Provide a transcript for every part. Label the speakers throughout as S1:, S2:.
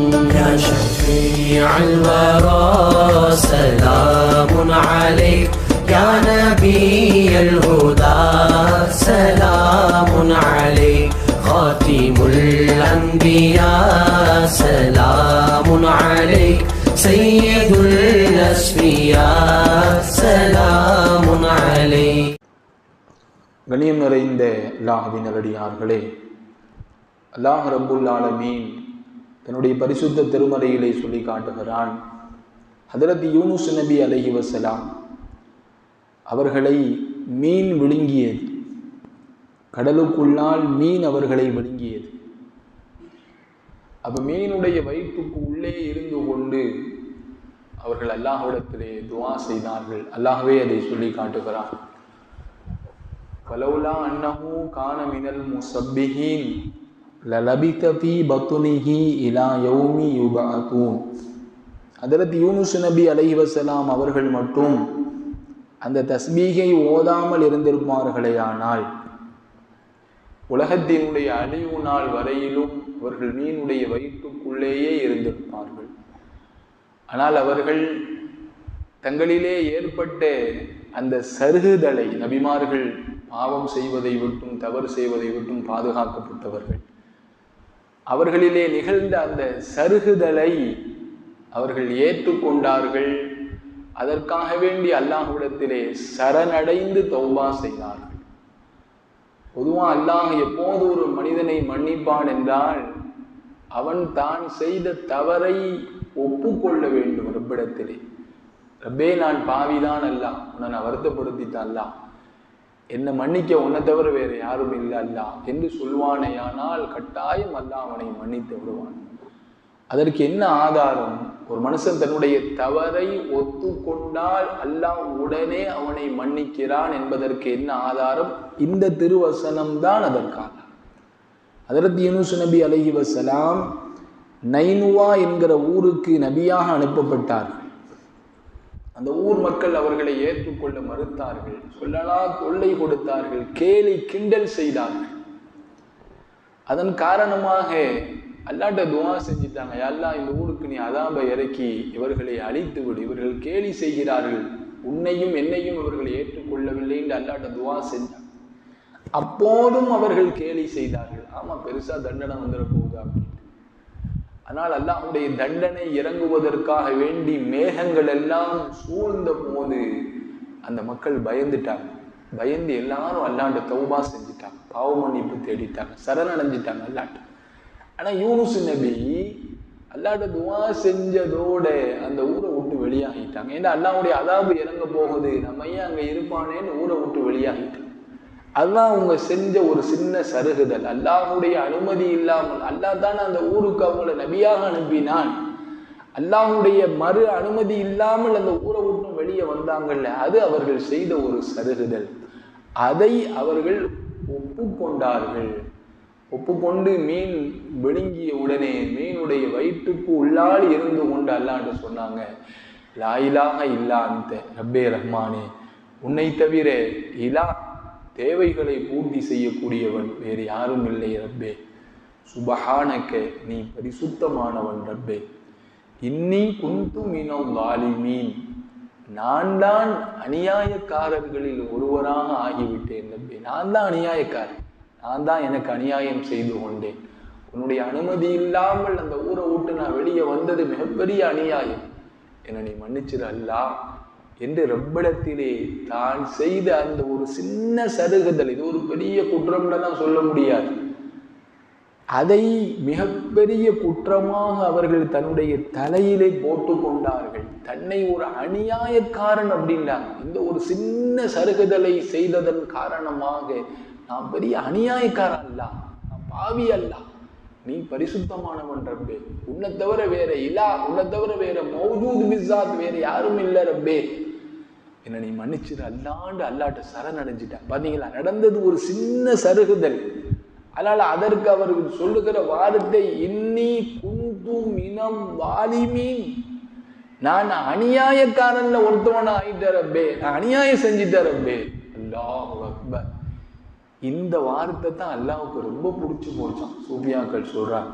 S1: يا شفيع الورى سلام عليك يا نبي الهدى سلام عليك خاتم الأنبياء سلام عليك سيد الأسفياء سلام عليك
S2: கணியம் நிறைந்த அல்லாஹ்வின் நல்லடியார்களே அல்லாஹ் ரப்புல் ஆலமீன் தன்னுடைய பரிசுத்த திருமறையிலே சொல்லி காட்டுகிறான். ஹதரத் யூனுஸ் நபி அலஹி வசலாம் அவர்களை மீன் விழுங்கியது. கடலுக்குள்ளால் மீன் அவர்களை விழுங்கியது. அப்போ மீனுடைய வயிற்றுக்கு உள்ளே இருந்து கொண்டு அவர்கள் அல்லாஹ்விடத்திலே துவா செய்தார்கள். அல்லாஹ்வே அதை சொல்லி காட்டுகிறான். பலவுலா அன்னமு காண மினல் முசப்பிஹீன் லலபித்த ஃபி பத்துனிஹி இலா யௌமி யுபாத்தூன் அதில் யூனுஸ் நபி அலஹி வசலாம் அவர்கள் மட்டும் அந்த தஸ்மீகை ஓதாமல் இருந்திருப்பார்களே ஆனால் உலகத்தினுடைய அழிவு நாள் வரையிலும் அவர்கள் மீனுடைய வயிற்றுக்குள்ளேயே இருந்திருப்பார்கள். ஆனால் அவர்கள் தங்களிலே ஏற்பட்ட அந்த சருகுதலை நபிமார்கள் பாவம் செய்வதை விட்டும் தவறு செய்வதை விட்டும் பாதுகாக்கப்பட்டவர்கள். அவர்களிலே நிகழ்ந்த அந்த சருகுதலை அவர்கள் ஏற்றுக்கொண்டார்கள். அதற்காக வேண்டி அல்லாஹ்விடத்திலே சரணடைந்து தௌபா செய்தார்கள். பொதுவாக அல்லாஹ் எப்போது ஒரு மனிதனை மன்னிப்பான் என்றால் அவன் தான் செய்த தவறை ஒப்புக்கொள்ள வேண்டும் ரப்பிடத்திலே. ரப்பே நான் பாவிதான் அல்லா உன்னை நான் வருத்தப்படுத்தித்தான் அல்ல என்னை மன்னிக்க உன்னை தவிர வேறு யாரும் இல்லை அல்லா என்று சொல்வானேயானால் கட்டாயம் அல்ல அவனை மன்னித்து விடுவான். அதற்கு என்ன ஆதாரம்? ஒரு மனுஷன் தன்னுடைய தவறை ஒத்துக்கொண்டால் அல்லாஹ் உடனே அவனை மன்னிக்கிறான் என்பதற்கு என்ன ஆதாரம்? இந்த திருவசனம் தான் அதற்கு யூனுஸ் நபி அலஹி வசலாம் நைனுவா என்கிற ஊருக்கு நபியாக அனுப்பப்பட்டார்கள். அந்த ஊர் மக்கள் அவர்களை ஏற்றுக்கொள்ள மறுத்தார்கள். சொல்லலாம் தொல்லை கொடுத்தார்கள். கேலி கிண்டல் செய்தார்கள். அதன் காரணமாக அல்லாட்ட துவா செஞ்சிட்டாங்க. எல்லாம் இந்த ஊருக்கு நீ அதாப இறக்கி இவர்களை அழித்து விடு. இவர்கள் கேலி செய்கிறார்கள். உன்னையும் என்னையும் இவர்களை ஏற்றுக்கொள்ளவில்லை என்று அல்லாட்ட துவா செஞ்சாங்க. அப்போதும் அவர்கள் கேலி செய்தார்கள். ஆமா பெருசா தண்டனை வந்துட போகுது அப்படின்னு. அதனால் அல்லாஹுடைய தண்டனை இறங்குவதற்காக வேண்டி மேகங்கள் எல்லாம் சூழ்ந்த போது அந்த மக்கள் பயந்துட்டாங்க. பயந்து எல்லாரும் அல்லாண்ட தௌபா செஞ்சுட்டாங்க. பாவ மன்னிப்பு தேடிட்டாங்க. சரணடைஞ்சிட்டாங்க அல்லாட்ட ஆனால் யூனுசு நபி அல்லாட்ட துவா செஞ்சதோட அந்த ஊரை விட்டு வெளியாகிட்டாங்க. ஏன்னா அல்லாவுடைய அதாபு இறங்க போகுது. நம்ம ஏன் அங்கே இருப்பானேன்னு ஊரை விட்டு வெளியாகிட்டாங்க. அதுதான் அவங்க செஞ்ச ஒரு சின்ன சருகுதல். அல்லாஹுடைய அனுமதி இல்லாமல் அல்லாஹ் தான் அந்த ஊருக்கு அவங்கள நபியாக அனுப்பினான். அல்லாஹுடைய மறு அனுமதி இல்லாமல் அந்த ஊரை விட்டு வெளியே வந்தாங்கல்ல அது அவர்கள் செய்த ஒரு சருகுதல். அதை அவர்கள் ஒப்புக்கொண்டார்கள். ஒப்புக்கொண்டு மீன் விழுங்கிய உடனே மீனுடைய வயிற்றுக்கு உள்ளால் இருந்து கொண்டு அல்லாண்டு சொன்னாங்க லாயிலாக இல்லா அந்த ரப்பே ரஹ்மானே. உன்னை தவிர இலா தேவைகளை பூர்த்தி செய்யக்கூடியவன் வேறு யாரும் இல்லை ரப்பே. சுபஹானக்க நீ பரிசுத்தமானவன் ரப்பே. இன்னி குந்து மீனம் வாலிமீன் நான் தான் அநியாயக்காரர்களில் ஒருவராக ஆகிவிட்டேன் ரப்பே. நான் தான் அநியாயக்காரன். நான் தான் எனக்கு அநியாயம் செய்து கொண்டேன். உன்னுடைய அனுமதி இல்லாமல் அந்த ஊரை விட்டு நான் வெளியே வந்தது மிகப்பெரிய அநியாயம். என்னை நீ மன்னிச்சிரு அல்லா என்று ரப்பிடத்திலே தான் செய்த அந்த ஒரு சின்ன சருகுதல் இது ஒரு பெரிய குற்றம்லாம் சொல்ல முடியாது. அதை மிகப்பெரிய குற்றமாக அவர்கள் தன்னுடைய தலையிலே போட்டு கொண்டார்கள். தன்னை ஒரு அநியாயக்காரன் அப்படின்றாங்க. இந்த ஒரு சின்ன சருகுதலை செய்ததன் காரணமாக நான் பெரிய அநியாயக்காரன் அல்ல நான் பாவி அல்ல. நீ பரிசுத்தமானவன் ரப்பே. உன்னை தவிர வேற இலா உன்னை தவிர வேற மௌஜூத் பிசாத் வேற யாரும் இல்லை ரப்பே. என்னை நீ மன்னிச்சிரு அல்லாண்டு அல்லாட்ட சரணடைஞ்சிட்டேன். பார்த்தீங்களா நடந்தது ஒரு சின்ன சருகுதல். அதனால் அதற்கு அவர்கள் சொல்லுகிற வார்த்தை இன்னி குந்து மினம் வாலிமீன். நான் அநியாயக்காரன்ல ஒருத்தவன ஆயிட்ட ரப்பே. நான் அநியாயம் செஞ்சிட்ட ரப்பே. அல்லாஹ் அக்பர். இந்த வார்த்தை தான் அல்லாவுக்கு ரொம்ப பிடிச்சி போச்சான் சூபியாக்கள் சொல்கிறாங்க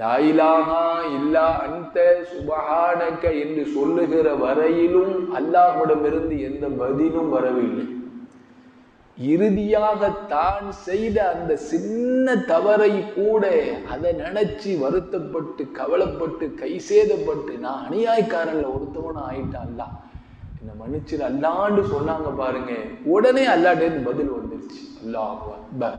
S2: லாயிலாகா இல்லா அந்த சுபஹானக்க என்று சொல்லுகிற வரையிலும் அல்லாஹ்விடமிருந்து எந்த பதிலும் வரவில்லை. இறுதியாக தான் செய்த அந்த சின்ன தவறை கூட அதை நினைச்சு வருத்தப்பட்டு கவலைப்பட்டு கை சேதப்பட்டு நான் அநியாயக்காரன்ல ஒருத்தவன ஆயிட்டான் என்ன என்னை மன்னிச்சிரு அல்லாண்டு சொன்னாங்க பாருங்க. உடனே அல்லாட்டேன்னு பதில் வந்துருச்சு. அல்லாஹ் அக்பர்.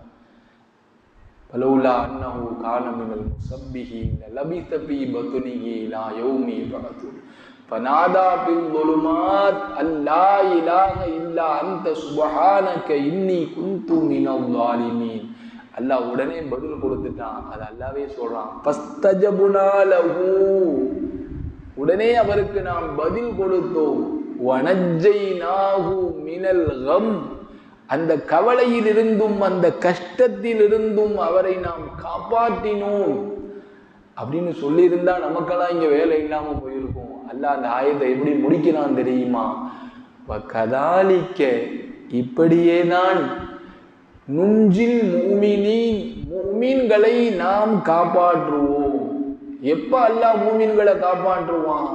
S2: பலௌலா அன்னஹு காலமினல் முசப்பிஹி லபித்த பி பத்துனிஹி லா யௌமி பகது فنادى في الظلمات أن لا إله إلا أنت سبحانك إني كنت من الظالمين. அல்லாஹ் உடனே பதில் கொடுத்துட்டான். அது அல்லாவே சொல்றான். ஃபஸ்தஜபுனாலஹு உடனே அவருக்கு நாம் பதில் கொடுத்தோம். வனஜ்ஜைனாஹு மினல் கம். அந்த கவலையிலிருந்தும் அந்த கஷ்டத்திலிருந்தும் அவரை நாம் காப்பாற்றினோம். அப்படின்னு சொல்லியிருந்தா நமக்கெல்லாம் இங்கே வேலை இல்லாமல் போயிருக்கும். அல்ல அந்த ஆயத்தை எப்படி முடிக்கிறான் தெரியுமா? கதாலிக்க இப்படியே தான் நுஞ்சில் மூமினின் மூமீன்களை நாம் காப்பாற்றுவோம். எப்ப அல்லாஹ் மூமின்களை காப்பாற்றுவான்?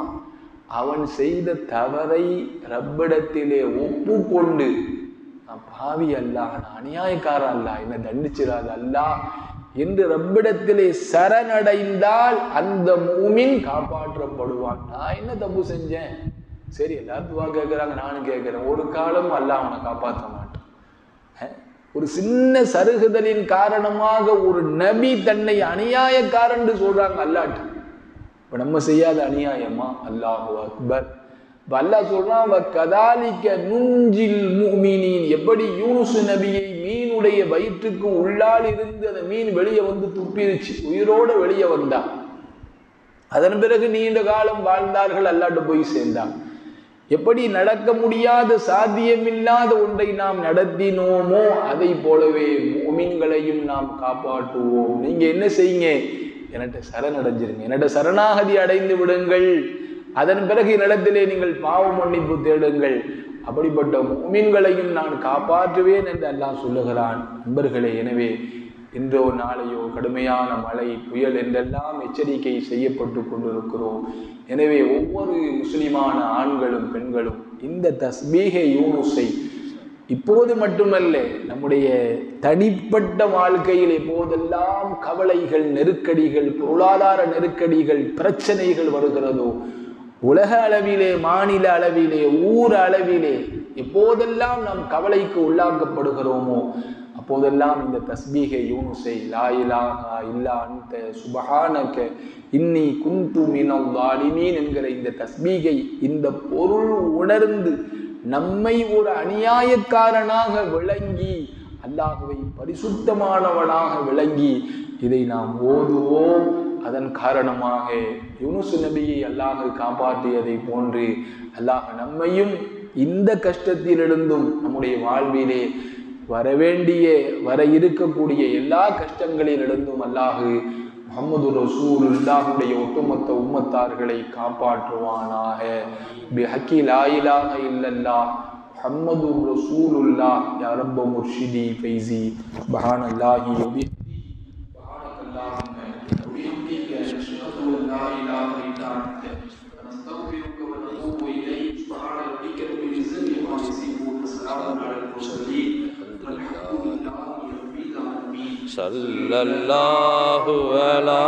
S2: அவன் செய்த தவறை ரப்பிடத்திலே ஒப்புக்கொண்டு நான் பாவி அல்ல நான் அநியாயக்கார அல்ல என்னை தண்டிச்சிடாது அல்ல என்று ரப்பிடத்திலே சரணடைந்தால் அந்த மூமின் காப்பாற்றப்படுவான். நான் என்ன தப்பு செஞ்சேன்? சரி எல்லாரும் துவா கேட்குறாங்க நானும் கேட்குறேன் ஒரு காலம் அல்ல அவனை காப்பாற்ற மாட்டான். ஒரு சின்ன சருகுதலின் காரணமாக ஒரு நபி தன்னை அநியாயக்காரன் சொல்றாங்க அல்லாட்டு. இப்ப நம்ம செய்யாத அநியாயமா? அல்லாஹு அக்பர். வல்ல சொல்றான் கதாலிக்க நுஞ்சில் முஃமினீன். எப்படி யூனுசு நபியை மீனுடைய வயிற்றுக்கு உள்ளால் இருந்து அந்த மீன் வெளியே வந்து துப்பிருச்சு உயிரோடு வெளியே வந்தான். அதன் பிறகு நீண்ட காலம் வாழ்ந்தார்கள் அல்லாட்டு போய் சேர்ந்தான். எப்படி நடக்க முடியாத சாத்தியமில்லாத ஒன்றை நாம் நடத்தினோமோ அதை போலவே மீன்களையும் நாம் காப்பாற்றுவோம். நீங்க என்ன செய்யுங்க? என்கிட்ட சரணடைஞ்சிருங்க என்னிட்ட சரணாகதி அடைந்து விடுங்கள். அதன் பிறகு என்னிடத்திலே நீங்கள் பாவ மன்னிப்பு தேடுங்கள். அப்படிப்பட்ட மீன்களையும் நான் காப்பாற்றுவேன் என்று அல்லாஹ் சொல்லுகிறான். நண்பர்களே எனவே இன்றோ நாளையோ கடுமையான மழை புயல் என்றெல்லாம் எச்சரிக்கை செய்யப்பட்டு கொண்டிருக்கிறோம். எனவே ஒவ்வொரு முஸ்லிமான ஆண்களும் பெண்களும் இந்த தஸ்பீகை யூனுஸை இப்போது மட்டுமல்ல நம்முடைய தனிப்பட்ட வாழ்க்கையில் எப்போதெல்லாம் கவலைகள் நெருக்கடிகள் பொருளாதார நெருக்கடிகள் பிரச்சனைகள் வருகிறதோ உலக அளவிலே மாநில அளவிலே ஊர் அளவிலே எப்போதெல்லாம் நாம் கவலைக்கு உள்ளாக்கப்படுகிறோமோ அப்போதெல்லாம் இந்த தஸ்பீகை யூனுசை லாயிலாகா இலாகா இல்லா அந்த சுபஹானக இன்னி குந்து மினவ் தாலிமீன் என்கிற இந்த தஸ்பீகை இந்த பொருள் உணர்ந்து நம்மை ஒரு அநியாயக்காரனாக விளங்கி அல்லாஹுவை பரிசுத்தமானவனாக விளங்கி இதை நாம் ஓதுவோம். அதன் காரணமாக யூனுஸ் நபியை அல்லாஹ் காப்பாற்றியதை போன்று அல்லாஹ் நம்மையும் இந்த கஷ்டத்திலிருந்தும் நம்முடைய வாழ்விலே வரவேண்டிய வர இருக்கக்கூடிய எல்லா கஷ்டங்களிலிருந்தும் அல்லாஹ் முகமது ரசூலுல்லாஹுடைய ஒட்டுமொத்த உம்மத்தார்களை காப்பாற்றுவானாக பி ஹக்கி லாயிலாக இல்லல்லாஹ் முஹம்மது ரசூலுல்லாஹ் யா ரப்ப முர்ஷிதி ஃபைசி சுப்ஹானல்லாஹி வ பிஹம்திஹி سبحانك رسول لا اله الا انت ونستغفرك ونتوب اليك سبحان ربك رب العزه عما يصفون وسلام على المرسلين. والحمد لله رب العالمين.
S3: صلى الله على